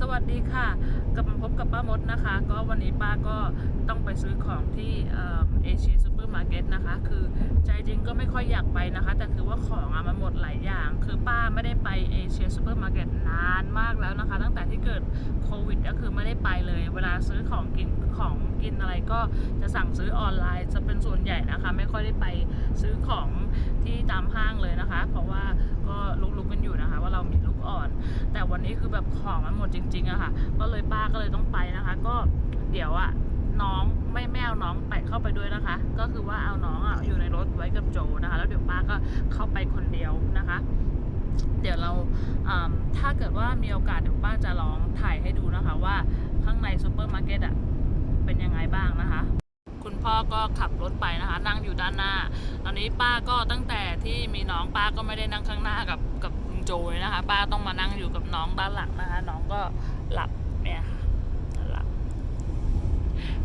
สวัสดีค่ะกลับมาพบกับป้ามดนะคะ ก็วันนี้ป้าก็ต้องไปซื้อของที่เอเชียซูเปอร์มาร์เก็ตนะคะ คือใจจริงก็ไม่ค่อยอยากไปนะคะ แต่คือว่าของอะมันหมดหลายอย่าง คือป้าไม่ได้ไปเอเชียซูเปอร์มาร์เก็ตนานมากแล้วนะคะ ตั้งแต่ที่เกิดโควิดก็คือไม่ได้ไปเลย เวลาซื้อของกินของกินอะไรก็จะสั่งซื้อออนไลน์จะเป็นส่วนใหญ่นะคะ ไม่ค่อยได้ไปซื้อของ ที่ตามห้างเลยนะคะ เพราะว่าก็ลุกๆกันอยู่นะคะ ว่าเรามีลูกอ่อน แต่วันนี้คือแบบของมันหมดจริงๆอะค่ะ ก็เลยป้าก็เลยต้องไปนะคะ ก็เดี๋ยวอะน้องไม่ไม่เอาน้องไปเข้าไปด้วยนะคะ ก็คือว่าเอาน้องอะอยู่ในรถไว้กับโจนะคะ แล้วเดี๋ยวป้าก็เข้าไปคนเดียวนะคะ เดี๋ยวเราถ้าเกิดว่ามีโอกาสเดี๋ยวป้าจะลองถ่ายให้ดูนะคะ ว่าข้างในซูเปอร์มาร์เก็ตอะเป็นยังไงบ้างนะคะ พ่อก็ขับรถไปนะคะ นั่งอยู่ด้านหน้า ตอนนี้ป้าก็ตั้งแต่ที่มีน้องป้าก็ไม่ได้นั่งข้างหน้ากับกับลุงโจยนะคะ ป้าต้องมานั่งอยู่กับน้องด้านหลังนะคะ น้องก็หลับเนี่ยหลับ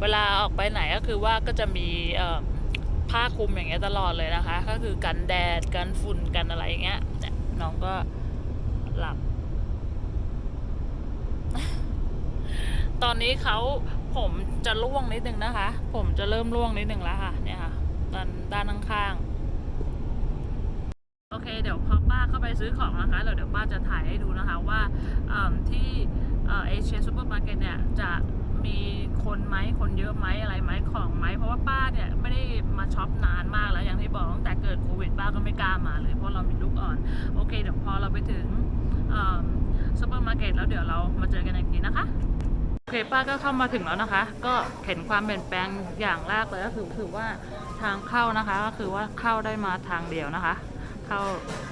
เวลาออกไปไหนก็คือว่าก็จะมีเอ่อผ้าคลุมอย่างเงี้ยตลอดเลยนะคะ ก็คือกันแดดกันฝุ่นกันอะไรอย่างเงี้ยเนี่ยน้องก็หลับ ตอนนี้เขา ผมจะร่วงนิดนึงนะคะ ผมจะเริ่มร่วงนิดนึงแล้วค่ะ เนี่ยค่ะ ด้านด้านข้างๆโอเค เดี๋ยวพอป้าเข้าไปซื้อของนะคะเดี๋ยวเดี๋ยวป้าจะถ่ายให้ดูนะคะว่าที่เอเชียซูเปอร์มาร์เก็ตเนี่ยจะมีคนไหมคนเยอะไหมอะไรไหมของไหมเพราะว่าป้าเนี่ยไม่ได้มาช็อปนานมากแล้วอย่างที่บอกตั้งแต่เกิดโควิดป้าก็ไม่กล้ามาเลยเพราะเรามีลูกอ่อน โอเค เดี๋ยวพอเราไปถึงซูเปอร์มาร์เก็ตแล้วเดี๋ยวเรามาเจอกันอีกทีนะคะ โอเคป้าก็เข้ามาถึงแล้วนะคะ ก็เห็นความเปลี่ยนแปลงอย่างแรกเลยก็คือคือว่าทางเข้านะคะก็คือว่าเข้าได้มาทางเดียวนะคะ เข้า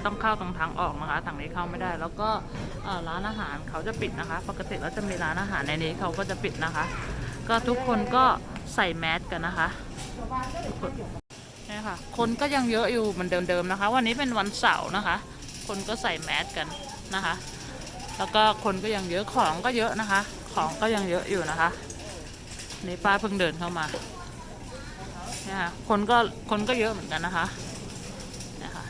ต้องเข้าตรงทางออกนะคะทางนี้เข้าไม่ได้ แล้วก็ร้านอาหารเขาจะปิดนะคะ ปกติแล้วจะมีร้านอาหารในนี้เขาก็จะปิดนะคะ ก็ทุกคนก็ใส่แมสกันนะคะทุกคนนี่ค่ะคนก็ยังเยอะอยู่เหมือนเดิมๆนะคะ วันนี้เป็นวันเสาร์นะคะ คนก็ใส่แมสกันนะคะ แล้วก็คนก็ยังเยอะของก็เยอะนะคะ ของก็ยังเยอะอยู่นะคะนี่ป้าเพิ่งเดินเข้ามาเนี่ยค่ะคนก็คนก็เยอะเหมือนกันนะคะเนี่ยค่ะ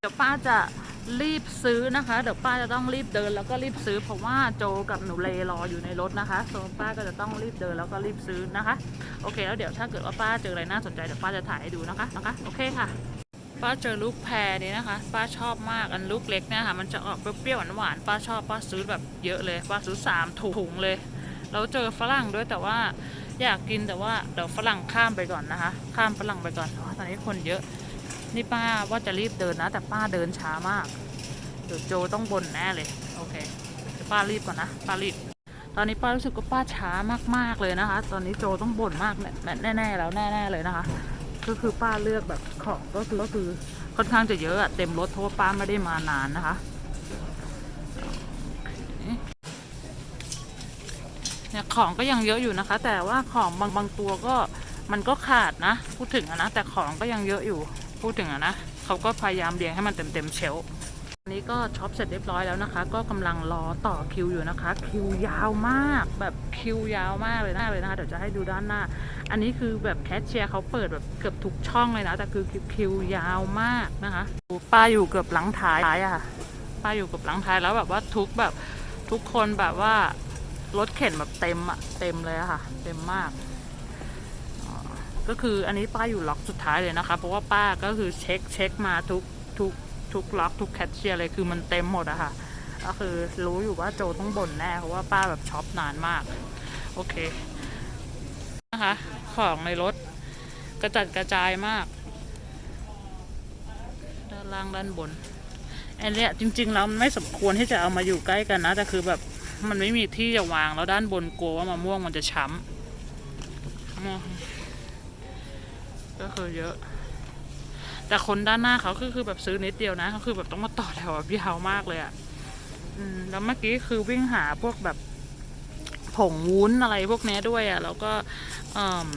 เดี๋ยวป้าจะรีบซื้อนะคะ เดี๋ยวป้าจะต้องรีบเดินแล้วก็รีบซื้อเพราะว่าโจกับหนูเลรออยู่ในรถนะคะโซป้าก็จะต้องรีบเดินแล้วก็รีบซื้อนะคะ โอเค แล้วเดี๋ยวถ้าเกิดว่าป้าเจออะไรน่าสนใจเดี๋ยวป้าจะถ่ายให้ดูนะคะนะคะ โอเคค่ะ ป้าเจอลูกแพรนี้นะคะ ป้าชอบมากอันลูกเล็กเนี่ยค่ะ มันจะออกเปรี้ยวๆหวานๆป้าชอบป้าซื้อแบบเยอะเลยป้าซื้อสามถุงเลยแล้วเจอฝรั่งด้วยแต่ว่าอยากกินแต่ว่าเดี๋ยวฝรั่งข้ามไปก่อนนะคะ ข้ามฝรั่งไปก่อนตอนนี้คนเยอะ นี่ป้าว่าจะรีบเดินนะ แต่ป้าเดินช้ามากเดี๋ยวโจต้องบ่นแน่เลยโอเคเดี๋ยวป้ารีบก่อนนะป้ารีบตอนนี้ป้ารู้สึกว่าป้าช้ามากๆเลยนะคะ ตอนนี้โจต้องบ่นมากแน่แน่ๆแล้วแน่ๆเลยนะคะ ก็คือป้าเลือกแบบของก็คือก็คือค่อนข้างจะเยอะอะเต็มรถเพราะว่าป้าไม่ได้มานานนะคะเนี่ยของก็ยังเยอะอยู่นะคะ แต่ว่าของบางบางตัวก็มันก็ขาดนะ พูดถึงอะนะแต่ของก็ยังเยอะอยู่ พูดถึงอะนะเขาก็พยายามเรียงให้มันเต็มเต็มเชล นี้ก็ช็อปเสร็จเรียบร้อยแล้วนะคะ ก็กำลังรอต่อคิวอยู่นะคะ คิวยาวมากแบบคิวยาวมากเลยนะเลยนะคะเดี๋ยวจะให้ดูด้านหน้า อันนี้คือแบบแคชเชียร์เขาเปิดแบบเกือบทุกช่องเลยนะ แต่คือคิวยาวมากนะคะป้าอยู่เกือบหลังท้ายอะค่ะป้าอยู่เกือบหลังท้ายแล้วแบบว่าทุกแบบทุกคนแบบว่ารถเข็นแบบเต็มอะเต็มเลยอะค่ะ เต็มมากก็คืออันนี้ป้าอยู่ล็อกสุดท้ายเลยนะคะ เพราะว่าป้าก็คือเช็คเช็คมาทุกทุก ทุกล็อกทุกแคชเชียร์เลยคือมันเต็มหมดอะค่ะ ก็คือรู้อยู่ว่าโจต้องบ่นแน่เพราะว่าป้าแบบช็อปนานมาก โอเค นะคะ ของในรถกระจัดกระจายมาก ด้านล่างด้านบนอันเนี้ยจริงๆแล้วมันไม่สมควรที่จะเอามาอยู่ใกล้กันนะแต่คือแบบมันไม่มีที่จะวางแล้วด้านบนกลัวว่ามะม่วงมันจะช้ำก็คือเยอะ แต่คนด้านหน้าเขาคือคือแบบซื้อนิดเดียวนะเขาคือแบบต้องมาต่อแถวแบบยาวมากเลยอะ่ะอืมแล้วเมื่อกี้คือวิ่งหาพวกแบบผงวุ้นอะไรพวกนี้ด้วยอะ่ะแล้วก็เอม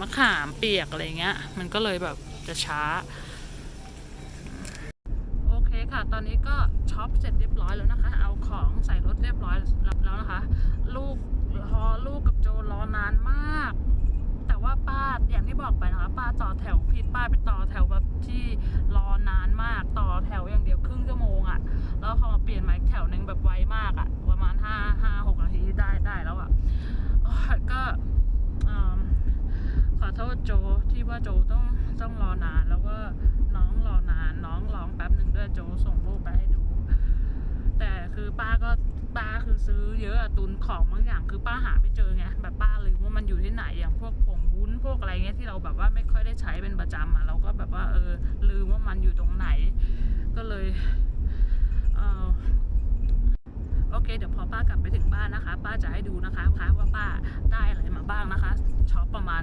มะขามเปียกอะไรเงี้ย มันก็เลยแบบจะช้า โอเคค่ะ ตอนนี้ก็ช็อปเสร็จเรียบร้อยแล้วนะคะ เอาของใส่รถเรียบร้อยแล้วนะคะ ลูกรอลูกกับโจรอนานมาก แต่ว่าป้าอย่างที่บอกไปนะคะ ป้าต่อแถวผิดป้าไปต่อแถวแบบที่รอนานมากต่อแถวอย่างเดียวครึ่งชั่วโมงอะ่ะ แล้วพอเปลี่ยนมาแถวนึงแบบไวมากอะ่ะ ประมาณห้าห้าหกนาทีได้ได้แล้วอะ่ะก็ขอโทษโจที่ว่าโจต้องต้องรอนาน แล้วก็น้องรอนานน้องร้องแป๊บหนึ่งด้วยโจส่งรูปไปให้ดู แต่คือป้าก็ป้าคือซื้อเยอะ ตุนของบางอย่างคือป้าหาไม่เจอไงแบบป้าลืมว่ามันอยู่ที่ไหนอย่างพวกผงวุ้นพวกอะไรเงี้ยที่เราแบบว่าไม่ค่อยได้ใช้เป็นประจำอะเราก็แบบว่าเออลืมว่ามันอยู่ตรงไหน ก็เลยเออ โอเค เดี๋ยวพอป้ากลับไปถึงบ้านนะคะ ป้าจะให้ดูนะคะคะว่าป้าได้อะไรมาบ้างนะคะช็อปประมาณ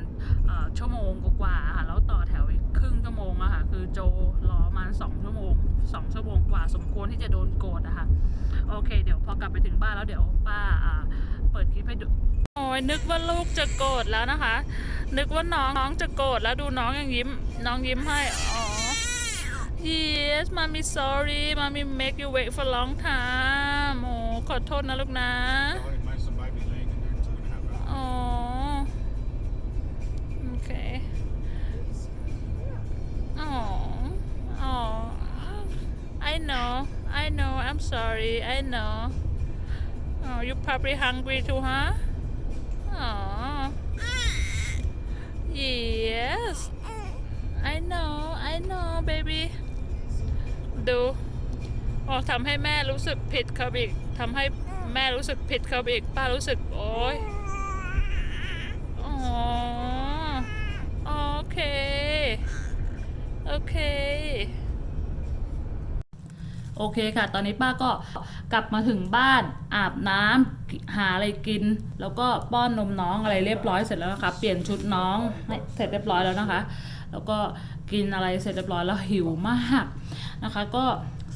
ชั่วโมงกว่าค่ะแล้วต่อแถวอีกครึ่งชั่วโมงอะค่ะคือโจรอประมาณสองชั่วโมงสองชั่วโมงกว่าสมควรที่จะโดนโกรธอะค่ะโอเค เดี๋ยวพอกลับไปถึงบ้านแล้วเดี๋ยวป้าเปิดคลิปให้ดูโอ้ยนึกว่าลูกจะโกรธแล้วนะคะ นึกว่าน้องน้องจะโกรธแล้วดูน้องยังยิ้ม น้องยิ้มให้อ๋อ yes mommy sorry mommy make you wait for long time ขอโทษนะลูกนะ Sorry, my son might be laying in there two and a half hours. อ๋อ โอเค อ๋อ อ๋อ I know I know I'm sorry I know oh you probably hungry too huh oh yes I know I know baby ดู โอ้ทำให้แม่รู้สึกผิดเขาอีกทำให้แม่รู้สึกผิดเขาอีกป้ารู้สึก โอ้ยอ๋อโอเค โอเคโอเคค่ะ ตอนนี้ป้าก็กลับมาถึงบ้านอาบน้ำหาอะไรกิน แล้วก็ป้อนนมน้องอะไรเรียบร้อยเสร็จแล้วนะคะ เปลี่ยนชุดน้องเสร็จเรียบร้อยแล้วนะคะ แล้วก็กินอะไรเสร็จเรียบร้อยแล้วหิวมากนะคะ ก็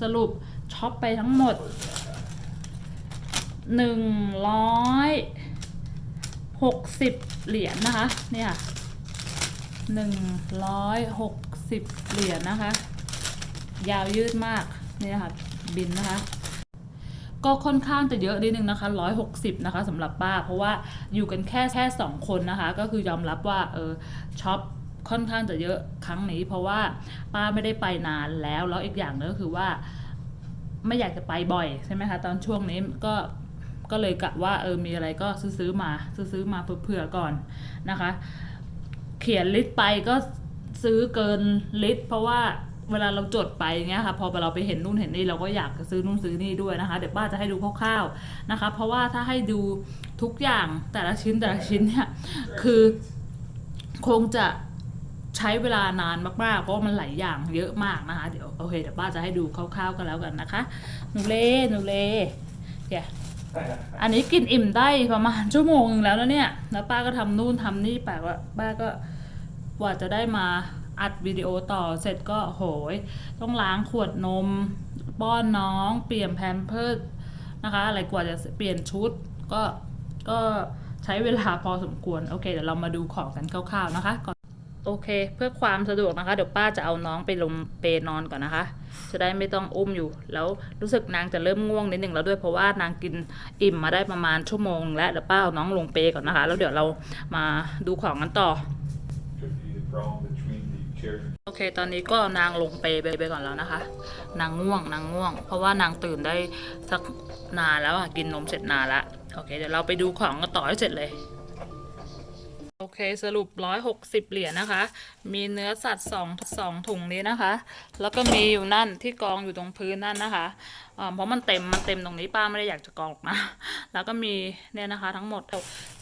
สรุป ช็อปไปทั้งหมดหนึ่งร้อยหกสิบเหรียญนะคะ เนี่ยหนึ่งร้อยหกสิบเหรียญนะคะ ยาวยืดมาก นี่นะคะ บินนะคะก็ค่อนข้างจะเยอะนิดนึงนะคะร้อยหกสิบนะคะสำหรับป้า เพราะว่าอยู่กันแค่แค่สองคนนะคะ ก็คือยอมรับว่าเออช็อปค่อนข้างจะเยอะครั้งนี้ เพราะว่าป้าไม่ได้ไปนานแล้ว แล้วอีกอย่างนึงก็คือว่า ไม่อยากจะไปบ่อยใช่ไหมคะ ตอนช่วงนี้ก็ก็เลยกะว่าเออมีอะไรก็ซื้อๆมา ซื้อๆมาเผื่อๆก่อนนะคะ เขียนลิสต์ไปก็ซื้อเกินลิสต์เพราะว่าเวลาเราจดไปอย่างเงี้ยค่ะ พอเราไปเห็นนู่นเห็นนี่เราก็อยากซื้อนู่นซื้อนี่ด้วยนะคะ เดี๋ยวป้าจะให้ดูคร่าวๆนะคะ เพราะว่าถ้าให้ดูทุกอย่างแต่ละชิ้นแต่ละชิ้นเนี่ยคือคงจะ ใช้เวลานานมากๆ เพราะมันหลายอย่างเยอะมากนะคะ เดี๋ยวโอเคเดี๋ยวป้าจะให้ดูคร่าวๆกันแล้วกันนะคะ หนูเล่หนูเล่เดี๋ยวอันนี้กินอิ่มได้ประมาณชั่วโมงนึงแล้วนะเนี่ย แล้วป้าก็ทำนู่นทำนี่แปลว่าป้าก็กว่าจะได้มาอัดวิดีโอต่อเสร็จก็โหย ต้องล้างขวดนม ป้อนน้อง เปลี่ยนแพมเพิร์สนะคะ อะไรกว่าจะเปลี่ยนชุด ก็ก็ใช้เวลาพอสมควร โอเคเดี๋ยวเรามาดูของกันคร่าวๆนะคะก่อน โอเค เพื่อความสะดวกนะคะ เดี๋ยวป้าจะเอาน้องไปลงเปนอนก่อนนะคะ จะได้ไม่ต้องอุ้มอยู่ แล้วรู้สึกนางจะเริ่มง่วงนิดหนึ่งแล้วด้วยเพราะว่านางกินอิ่มมาได้ประมาณชั่วโมง แล้วเดี๋ยวป้าเอาน้องลงเปก่อนนะคะ แล้วเดี๋ยวเรามาดูของกันต่อ โอเค ตอนนี้ก็นางลงเปไปไปก่อนแล้วนะคะ นางง่วงนางง่วง เพราะว่านางตื่นได้สักนานแล้วอะกินนมเสร็จนานละโอเค เดี๋ยวเราไปดูของกันต่อให้เสร็จเลย โอเคสรุป 160 เหรียญนะคะ มีเนื้อสัตว์2 2ถุงนี้นะคะ แล้วก็มีอยู่นั่นที่กองอยู่ตรงพื้นนั่นนะคะอ่าเพราะมันเต็มมันเต็มตรงนี้ป้าไม่ได้อยากจะกองหรอกนะแล้วก็มีเนี่ยนะคะทั้งหมด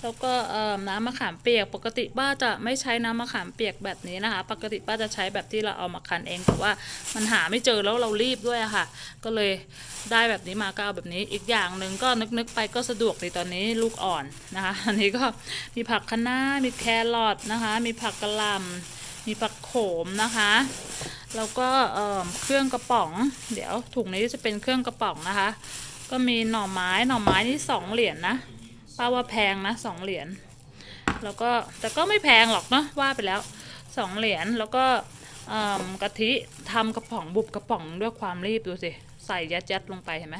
แล้วก็เอ่อน้ำมะขามเปียกปกติป้าจะไม่ใช้น้ำมะขามเปียกแบบนี้นะคะ ปกติป้าจะใช้แบบที่เราเอามาคั้นเองแต่ว่ามันหาไม่เจอแล้วเรารีบด้วยอะค่ะ ก็เลยได้แบบนี้มาก็เอาแบบนี้อีกอย่างหนึ่งก็นึกๆไปก็สะดวกในตอนนี้ลูกอ่อนนะคะ อันนี้ก็มีผักคะน้ามีแครอทนะคะ มีผักกะหล่ำมีผักโขมนะคะ แล้วก็เเครื่องกระป๋อง เดี๋ยวถุงนี้จะเป็นเครื่องกระป๋องนะคะ ก็มีหน่อไม้หน่อไม้นี่สองเหรียญนะป้าว่าแพงนะสองเหรียญแล้วก็แต่ก็ไม่แพงหรอกเนาะว่าไปแล้วสองเหรียญแล้วก็กะทิทำกระป๋องบุบกระป๋องด้วยความรีบดูสิใส่ยัดยัดลงไปเห็นไหม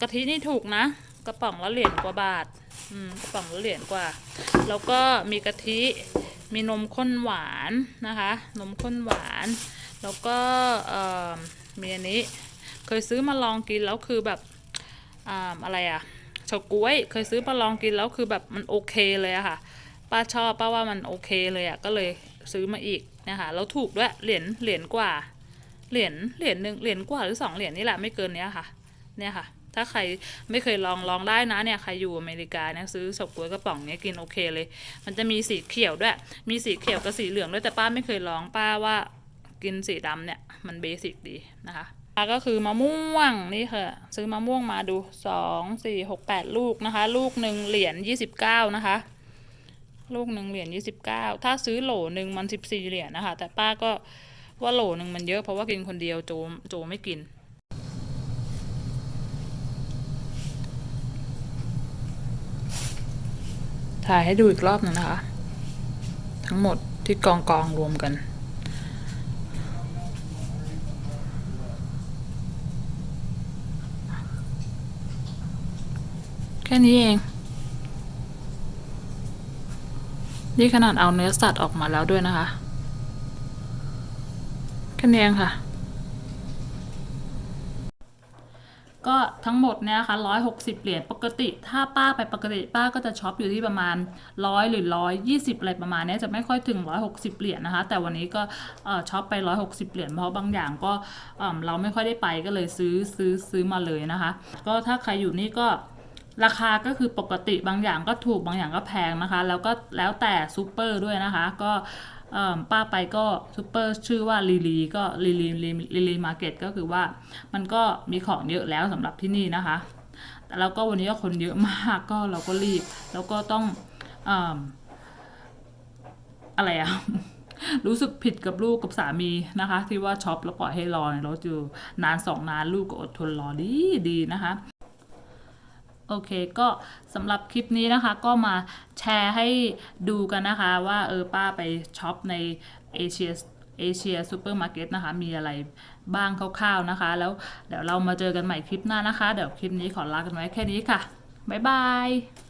กะทินี่ถูกนะ กระป๋องละเหรียญกว่าบาท อืม กระป๋องละเหรียญกว่า แล้วก็มีกะทิ มีนมข้นหวานนะคะ นมข้นหวาน แล้วก็เอ่อมีอันนี้ เคยซื้อมาลองกินแล้วคือแบบอ่าอะไรอะเฉาก๊วย เคยซื้อมาลองกินแล้วคือแบบมันโอเคเลยอะค่ะ ป้าชอบป้าว่ามันโอเคเลยอะก็เลยซื้อมาอีกเนี่ยค่ะแล้วถูกด้วย เหรียญ เหรียญกว่า เหรียญ เหรียญหนึ่งเหรียญกว่าหรือสองเหรียญนี่แหละไม่เกินเนี้ยค่ะ เนี่ยค่ะ ถ้าใครไม่เคยลองลองได้นะเนี่ยใครอยู่อเมริกาเนี่ยซื้อเฉาก๊วยกระป๋องเนี้ยกินโอเคเลย มันจะมีสีเขียวด้วย มีสีเขียวกับสีเหลืองด้วยแต่ป้าไม่เคยลองป้าว่ากินสีดำเนี่ยมันเบสิกดีนะคะป้าก็คือมะม่วงนี่ค่ะซื้อมะม่วงมาดูสองสี่หกแปดลูกนะคะ ลูกหนึ่งเหรียญยี่สิบเก้านะคะ ลูกหนึ่งเหรียญยี่สิบเก้าถ้าซื้อโหลหนึ่งมันสิบสี่เหรียญนะคะ แต่ป้าก็ว่าโหลหนึ่งมันเยอะเพราะว่ากินคนเดียวโจโจไม่กิน ถ่ายให้ดูอีกรอบหนึงนะคะ ทั้งหมดที่กองกองรวมกัน แค่นี้เอง นี่ขนาดเอาเนื้อสัตว์ออกมาแล้วด้วยนะคะ แค่นี้เองค่ะ ก็ทั้งหมดเนี่ยค่ะร้อยหกสิบเหรียญปกติ ถ้าป้าไปปกติป้าก็จะช็อปอยู่ที่ประมาณร้อยหรือร้อยยี่สิบอะไรประมาณเนี้ยจะไม่ค่อยถึงร้อยหกสิบเหรียญนะคะ แต่วันนี้ก็ช็อปไปร้อยหกสิบเหรียญเพราะบางอย่างก็เราไม่ค่อยได้ไปก็เลยซื้อซื้อซื้อมาเลยนะคะ ก็ถ้าใครอยู่นี่ก็ราคาก็คือปกติบางอย่างก็ถูกบางอย่างก็แพงนะคะ แล้วก็แล้วแต่ซูเปอร์ด้วยนะคะ ก็ ป้าไปก็ซูเปอร์ชื่อว่าลีลีก็ลีลีลีลีลีมาร์เก็ตก็คือว่ามันก็มีของเยอะแล้วสำหรับที่นี่นะคะแต่แล้วก็วันนี้ก็คนเยอะมากก็เราก็รีบ แล้วก็ต้องออะไรอะรู้สึกผิดกับลูกกับสามีนะคะ ที่ว่าช็อปแล้วปล่อยให้รอในรถอยู่นานสองนานลูกก็อดทนรอดีดีนะคะ โอเคก็สำหรับคลิปนี้นะคะก็มาแชร์ให้ดูกันนะคะว่าเออป้าไปช็อปในเอเชียเอเชียซูเปอร์มาร์เก็ตนะคะ มีอะไรบ้างคร่าวๆนะคะ แล้วเดี๋ยวเรามาเจอกันใหม่คลิปหน้านะคะ เดี๋ยวคลิปนี้ขอลากันไว้แค่นี้ค่ะ บ๊ายบาย